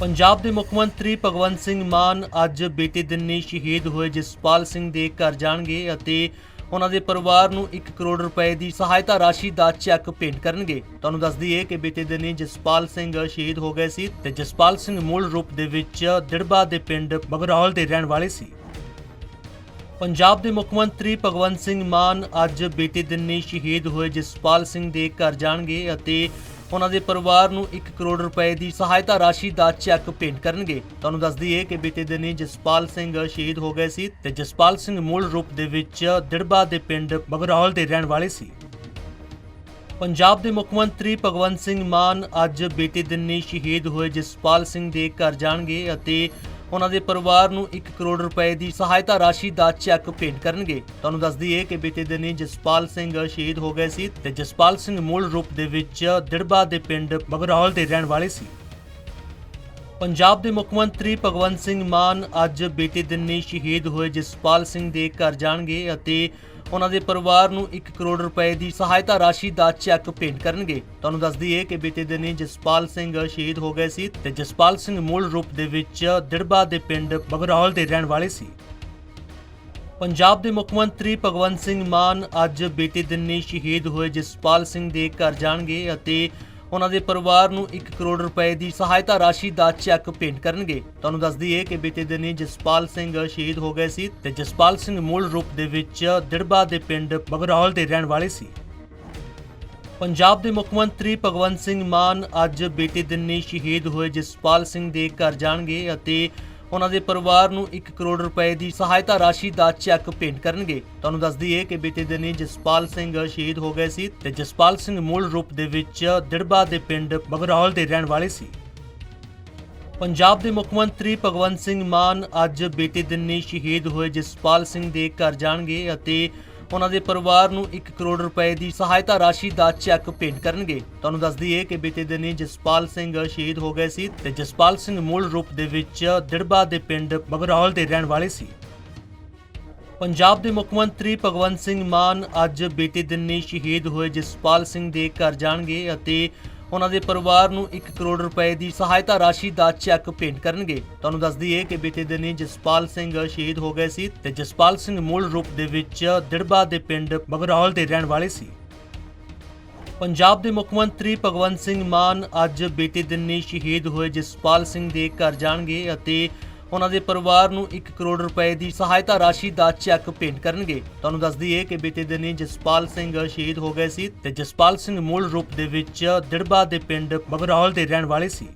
ਪੰਜਾਬ ਦੇ ਮੁੱਖ ਮੰਤਰੀ ਭਗਵੰਤ ਸਿੰਘ ਮਾਨ ਅੱਜ ਬੀਤੇ ਦਿਨੀ ਸ਼ਹੀਦ ਹੋਏ ਜਸਪਾਲ ਸਿੰਘ ਦੇ ਘਰ ਜਾਣਗੇ ਅਤੇ ਉਹਨਾਂ ਦੇ ਪਰਿਵਾਰ ਨੂੰ 1 ਕਰੋੜ ਰੁਪਏ ਦੀ ਸਹਾਇਤਾ ਰਾਸ਼ੀ ਦਾ ਚੈੱਕ ਭੇਟ ਕਰਨਗੇ। ਤੁਹਾਨੂੰ ਦੱਸ ਦਈਏ ਕਿ ਬੀਤੇ ਦਿਨੀ ਜਸਪਾਲ ਸਿੰਘ ਸ਼ਹੀਦ ਹੋ ਗਏ ਸੀ ਤੇ ਜਸਪਾਲ ਸਿੰਘ ਮੂਲ ਰੂਪ ਦੇ ਵਿੱਚ ਦਿੜਬਾ ਦੇ ਪਿੰਡ ਬਗਰੌਲ ਦੇ ਰਹਿਣ ਵਾਲੇ ਸੀ। ਪੰਜਾਬ ਦੇ ਮੁੱਖ ਮੰਤਰੀ ਭਗਵੰਤ ਸਿੰਘ ਮਾਨ ਅੱਜ ਬੀਤੇ ਦਿਨੀ ਸ਼ਹੀਦ ਹੋਏ ਜਸਪਾਲ ਸਿੰਘ ਦੇ ਘਰ ਜਾਣਗੇ ਅਤੇ ਉਹਨਾਂ ਦੇ ਪਰਿਵਾਰ ਨੂੰ 1 ਕਰੋੜ ਰੁਪਏ ਦੀ ਸਹਾਇਤਾ ਰਾਸ਼ੀ ਦਾ ਚੈੱਕ ਭੇਂਟ ਕਰਨਗੇ। ਤੁਹਾਨੂੰ ਦੱਸ ਦਈਏ ਕਿ ਬੀਤੇ ਦਿਨੀ ਜਸਪਾਲ ਸਿੰਘ ਸ਼ਹੀਦ ਹੋ ਗਏ ਸੀ ਤੇ ਜਸਪਾਲ ਸਿੰਘ ਮੂਲ ਰੂਪ ਦੇ ਵਿੱਚ ਦਿੜਬਾ ਦੇ ਪਿੰਡ ਬਗਰੌਲ ਦੇ ਰਹਿਣ ਵਾਲੇ ਸੀ। ਪੰਜਾਬ ਦੇ ਮੁੱਖ ਮੰਤਰੀ ਭਗਵੰਤ ਸਿੰਘ ਮਾਨ ਅੱਜ ਬੀਤੇ ਦਿਨੀ ਸ਼ਹੀਦ ਹੋਏ ਜਸਪਾਲ ਸਿੰਘ ਦੇ ਘਰ ਜਾਣਗੇ ਅਤੇ ਉਹਨਾਂ ਦੇ ਪਰਿਵਾਰ ਨੂੰ 1 ਕਰੋੜ ਰੁਪਏ ਦੀ ਸਹਾਇਤਾ ਰਾਸ਼ੀ ਦਾ ਚੈੱਕ ਭੇਟ ਕਰਨਗੇ। ਤੁਹਾਨੂੰ ਦੱਸ ਦਈਏ ਕਿ ਬੀਤੇ ਦਿਨੀ ਜਸਪਾਲ ਸਿੰਘ ਸ਼ਹੀਦ ਹੋ ਗਏ ਸੀ ਤੇ ਜਸਪਾਲ ਸਿੰਘ ਮੂਲ ਰੂਪ ਦੇ ਵਿੱਚ ਦਿੜਬਾ ਦੇ ਪਿੰਡ ਬਗਰੌਲ ਦੇ ਰਹਿਣ ਵਾਲੇ ਸੀ। ਪੰਜਾਬ ਦੇ ਮੁੱਖ ਮੰਤਰੀ ਭਗਵੰਤ ਸਿੰਘ ਮਾਨ ਅੱਜ ਬੀਤੇ ਦਿਨੀ ਸ਼ਹੀਦ ਹੋਏ ਜਸਪਾਲ ਸਿੰਘ ਦੇ ਘਰ ਜਾਣਗੇ ਅਤੇ ਉਹਨਾਂ ਦੇ ਪਰਿਵਾਰ ਨੂੰ 1 ਕਰੋੜ ਰੁਪਏ ਦੀ ਸਹਾਇਤਾ ਰਾਸ਼ੀ ਦਾ ਚੈੱਕ ਭੇਟ ਕਰਨਗੇ। ਤੁਹਾਨੂੰ ਦੱਸ ਦਈਏ ਕਿ ਬੀਤੇ ਦਿਨੀ ਜਸਪਾਲ ਸਿੰਘ ਸ਼ਹੀਦ ਹੋ ਗਏ ਸੀ ਤੇ ਜਸਪਾਲ ਸਿੰਘ ਮੂਲ ਰੂਪ ਦੇ ਵਿੱਚ ਦਿੜਬਾ ਦੇ ਪਿੰਡ ਬਗਰੌਲ ਦੇ ਰਹਿਣ ਵਾਲੇ ਸੀ। ਪੰਜਾਬ ਦੇ ਮੁੱਖ ਮੰਤਰੀ ਭਗਵੰਤ ਸਿੰਘ ਮਾਨ ਅੱਜ ਬੀਤੇ ਦਿਨੀ ਸ਼ਹੀਦ ਹੋਏ ਜਸਪਾਲ ਸਿੰਘ ਦੇ ਘਰ ਜਾਣਗੇ ਅਤੇ ਉਹਨਾਂ ਦੇ ਪਰਿਵਾਰ ਨੂੰ 1 ਕਰੋੜ ਰੁਪਏ ਦੀ ਸਹਾਇਤਾ ਰਾਸ਼ੀ ਦਾ ਚੈੱਕ ਭੇਂਟ ਕਰਨਗੇ। ਤੁਹਾਨੂੰ ਦੱਸ ਦਈਏ ਕਿ ਬੀਤੇ ਦਿਨੀ ਜਸਪਾਲ ਸਿੰਘ ਸ਼ਹੀਦ ਹੋ ਗਏ ਸੀ ਤੇ ਜਸਪਾਲ ਸਿੰਘ ਮੂਲ ਰੂਪ ਦੇ ਵਿੱਚ ਦਿੜਬਾ ਦੇ ਪਿੰਡ ਬਗਰੌਲ ਦੇ ਰਹਿਣ ਵਾਲੇ ਸੀ। ਪੰਜਾਬ ਦੇ ਮੁੱਖ ਮੰਤਰੀ ਭਗਵੰਤ ਸਿੰਘ ਮਾਨ ਅੱਜ ਬੀਤੇ ਦਿਨੀ ਸ਼ਹੀਦ ਹੋਏ ਜਸਪਾਲ ਸਿੰਘ ਦੇ ਘਰ ਜਾਣਗੇ ਅਤੇ ਉਹਨਾਂ ਦੇ ਪਰਿਵਾਰ ਨੂੰ 1 ਕਰੋੜ ਰੁਪਏ ਦੀ ਸਹਾਇਤਾ ਰਾਸ਼ੀ ਦਾ ਚੈੱਕ ਭੇਂਟ ਕਰਨਗੇ। ਤੁਹਾਨੂੰ ਦੱਸ ਦਈਏ ਕਿ ਬੀਤੇ ਦਿਨੀ ਜਸਪਾਲ ਸਿੰਘ ਸ਼ਹੀਦ ਹੋ ਗਏ ਸੀ ਤੇ ਜਸਪਾਲ ਸਿੰਘ ਮੂਲ ਰੂਪ ਦੇ ਵਿੱਚ ਦਿੜਬਾ ਦੇ ਪਿੰਡ ਬਗਰੌਲ ਦੇ ਰਹਿਣ ਵਾਲੇ ਸੀ। ਪੰਜਾਬ ਦੇ ਮੁੱਖ ਮੰਤਰੀ ਭਗਵੰਤ ਸਿੰਘ ਮਾਨ ਅੱਜ ਬੀਤੇ ਦਿਨੀ ਸ਼ਹੀਦ ਹੋਏ ਜਸਪਾਲ ਸਿੰਘ ਦੇ ਘਰ ਜਾਣਗੇ ਅਤੇ ਉਹਨਾਂ ਦੇ ਪਰਿਵਾਰ ਨੂੰ 1 ਕਰੋੜ ਰੁਪਏ ਦੀ ਸਹਾਇਤਾ ਰਾਸ਼ੀ ਦਾ ਚੈੱਕ ਭੇਂਟ ਕਰਨਗੇ। ਤੁਹਾਨੂੰ ਦੱਸ ਦਈਏ ਕਿ ਬੀਤੇ ਦਿਨੀ ਜਸਪਾਲ ਸਿੰਘ ਸ਼ਹੀਦ ਹੋ ਗਏ ਸੀ ਤੇ ਜਸਪਾਲ ਸਿੰਘ ਮੂਲ ਰੂਪ ਦੇ ਵਿੱਚ ਦਿੜਬਾ ਦੇ ਪਿੰਡ ਬਗਰੌਲ ਦੇ ਰਹਿਣ ਵਾਲੇ ਸੀ। ਪੰਜਾਬ ਦੇ ਮੁੱਖ ਮੰਤਰੀ ਭਗਵੰਤ ਸਿੰਘ ਮਾਨ ਅੱਜ ਬੀਤੇ ਦਿਨੀ ਸ਼ਹੀਦ ਹੋਏ ਜਸਪਾਲ ਸਿੰਘ ਦੇ ਘਰ ਜਾਣਗੇ ਅਤੇ ਉਹਨਾਂ ਦੇ ਪਰਿਵਾਰ ਨੂੰ 1 ਕਰੋੜ ਰੁਪਏ ਦੀ ਸਹਾਇਤਾ ਰਾਸ਼ੀ ਦਾ ਚੈੱਕ ਭੇਂਟ ਕਰਨਗੇ। ਤੁਹਾਨੂੰ ਦੱਸ ਦਈਏ ਕਿ ਬੀਤੇ ਦਿਨੀ ਜਸਪਾਲ ਸਿੰਘ ਸ਼ਹੀਦ ਹੋ ਗਏ ਸੀ ਤੇ ਜਸਪਾਲ ਸਿੰਘ ਮੂਲ ਰੂਪ ਦੇ ਵਿੱਚ ਦਿੜਬਾ ਦੇ ਪਿੰਡ ਬਗਰੌਲ ਦੇ ਰਹਿਣ ਵਾਲੇ ਸੀ। ਪੰਜਾਬ ਦੇ ਮੁੱਖ ਮੰਤਰੀ ਭਗਵੰਤ ਸਿੰਘ ਮਾਨ ਅੱਜ ਬੀਤੇ ਦਿਨੀ ਸ਼ਹੀਦ ਹੋਏ ਜਸਪਾਲ ਸਿੰਘ ਦੇ ਘਰ ਜਾਣਗੇ ਅਤੇ ਉਹਨਾਂ ਦੇ ਪਰਿਵਾਰ ਨੂੰ 1 ਕਰੋੜ ਰੁਪਏ ਦੀ ਸਹਾਇਤਾ ਰਾਸ਼ੀ ਦਾ ਚੈੱਕ ਭੇਂਟ ਕਰਨਗੇ। ਤੁਹਾਨੂੰ ਦੱਸ ਦਈਏ ਕਿ ਬੀਤੇ ਦਿਨੀ ਜਸਪਾਲ ਸਿੰਘ ਸ਼ਹੀਦ ਹੋ ਗਏ ਸੀ ਤੇ ਜਸਪਾਲ ਸਿੰਘ ਮੂਲ ਰੂਪ ਦੇ ਵਿੱਚ ਦਿੜਬਾ ਦੇ ਪਿੰਡ ਬਗਰੌਲ ਦੇ ਰਹਿਣ ਵਾਲੇ ਸੀ।